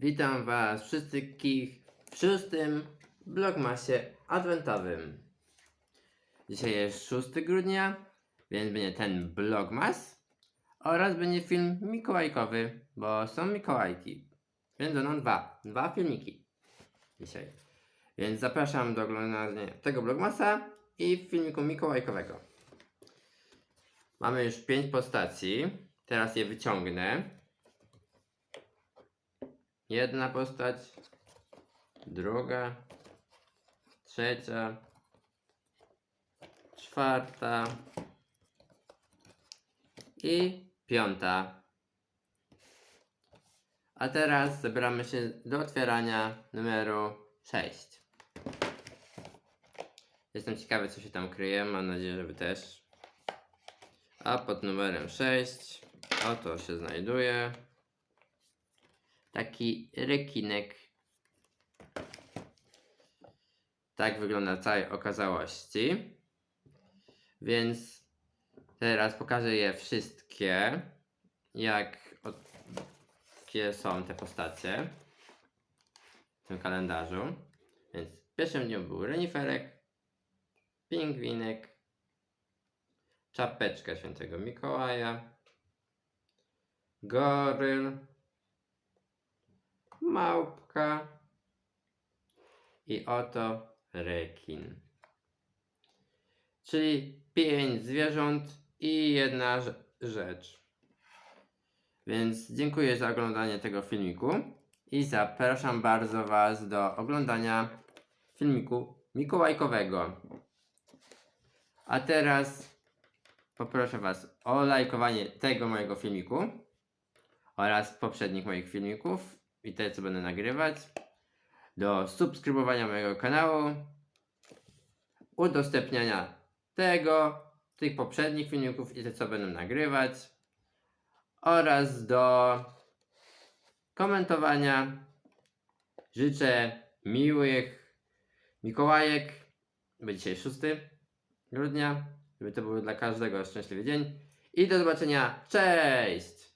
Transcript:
Witam Was wszystkich w szóstym vlogmasie adwentowym. Dzisiaj jest 6 grudnia, więc będzie ten vlogmas oraz będzie film mikołajkowy, bo są mikołajki. Więc będą dwa, dwa filmiki dzisiaj. Więc zapraszam do oglądania tego vlogmasa i filmiku mikołajkowego. Mamy już pięć postaci. Teraz je wyciągnę. Jedna postać, druga, trzecia, czwarta i piąta. A teraz zabieramy się do otwierania numeru 6. Jestem ciekawy, co się tam kryje. Mam nadzieję, że wy też. A pod numerem 6 oto się znajduje taki rekinek. Tak wygląda całej okazałości. Więc teraz pokażę je wszystkie, jak, jakie są te postacie w tym kalendarzu. Więc w pierwszym dniu był reniferek, pingwinek, czapeczka świętego Mikołaja, goryl, małpka i oto rekin. Czyli pięć zwierząt i jedna rze- rzecz. Więc dziękuję za oglądanie tego filmiku i zapraszam bardzo Was do oglądania filmiku mikołajkowego. A teraz poproszę Was o lajkowanie tego mojego filmiku oraz poprzednich moich filmików i te, co będę nagrywać, do subskrybowania mojego kanału, udostępniania tego, tych poprzednich filmików i te, co będę nagrywać, oraz do komentowania. Życzę miłych Mikołajek, bo dzisiaj 6 grudnia, żeby to był dla każdego szczęśliwy dzień i do zobaczenia, cześć!